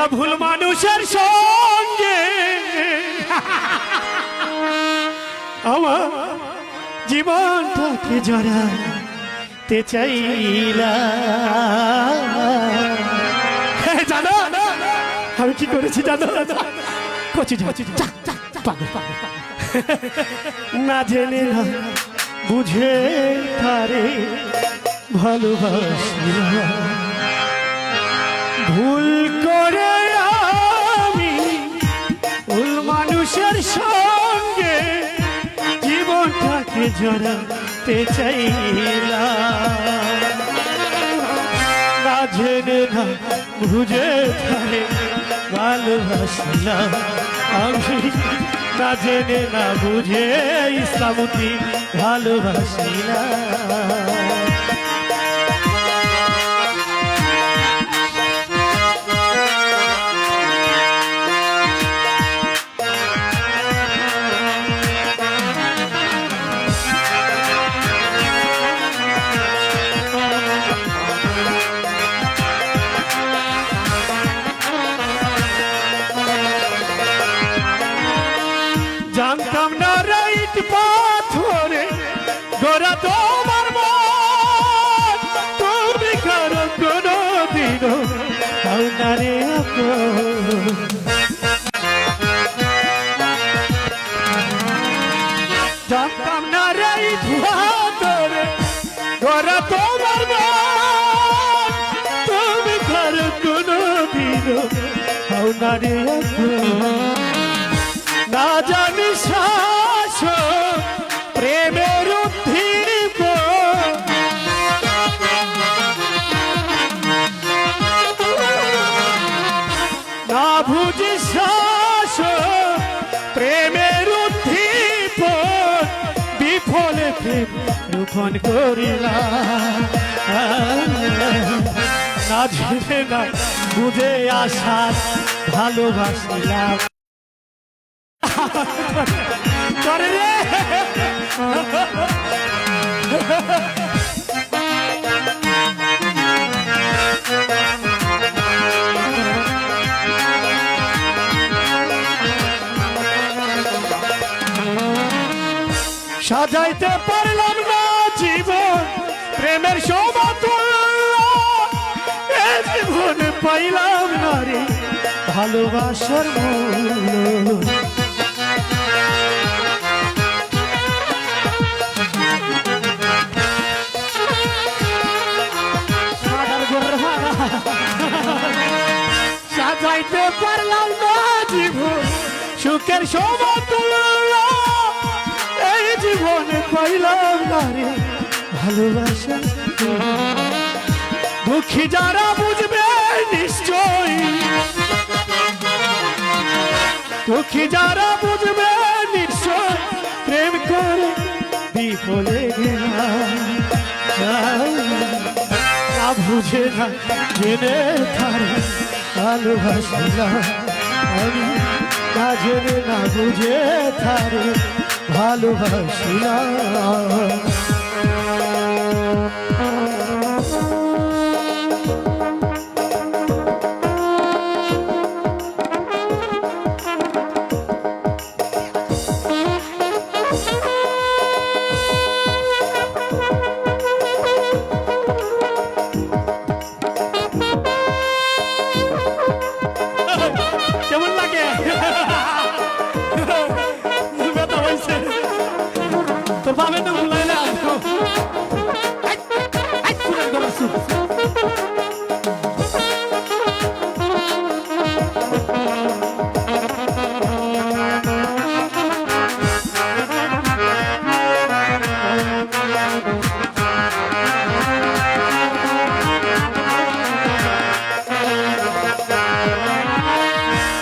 একটা ভুল মানুষের সঙ্গে। আমার জীবনটাকে জড়াতে চাইলা জানো আমি কি করেছি জানো কচি না জেনে না বুঝে তারে ভালোবাসিলাম ভুল ভুল মানুষের সঙ্গে জীবনটাকে জড়াতে চাইলাম। না জেনে, না বুঝে তারে ভালোবাসলাম আমি। না না বুঝে ইসলামতি ভালোবাসিলাম। তোমার তুমি কারও কোনো দিন না জানি শ্বাস প্রেমের না বুঝি শ্বাস প্রেমের উদ্দীপ বিফলে প্রেম রোপণ করিলাম। না বুঝে আসা ভালোবাসিলাম। সাজাইতে পারলাম এ জীবন পাইলাম না রে। ভালোবাসার মূল্য সাজাইতে পারলাম না জীবন সুখের সমতুল্য এই জীবনে পাইলাম না ভালোবাসা। দুঃখী যারা বুঝবে নিশ্চয় দুঃখী যারা বুঝবে নিশ্চয় প্রেম করে বিফলে গেলাম। বুঝে না, জেনে তারে ভালোবাসলাম আমি না জেনে না, বুঝে তারে ভালোবাসলাম বাবে তো ভুলাই না।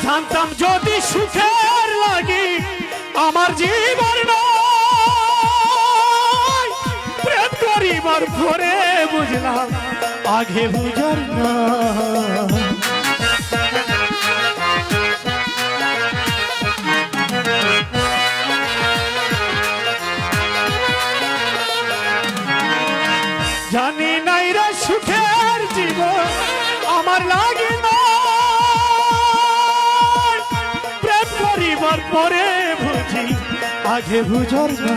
জানতাম যদি সুখের লাগি আমার জীবন বাঘে বুঝার না। জানি নাই রে সুখের জীবন আমার লাগে না। প্রেম করিবার পরে বুঝি আগে বুঝার না।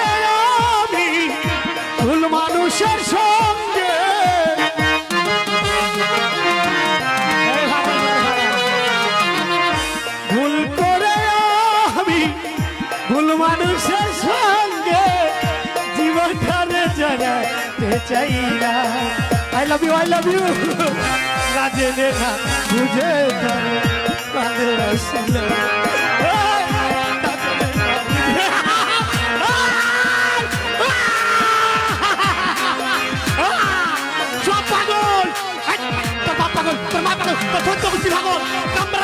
মানুষের সঙ্গে। ভুল করে আমি ভুল মানুষের সঙ্গে জীবনটারে জানাতে চাই না। I love you I love you জেনে না বুঝে তারে ভালোবাসিলাম 또 번쩍 지나고 깜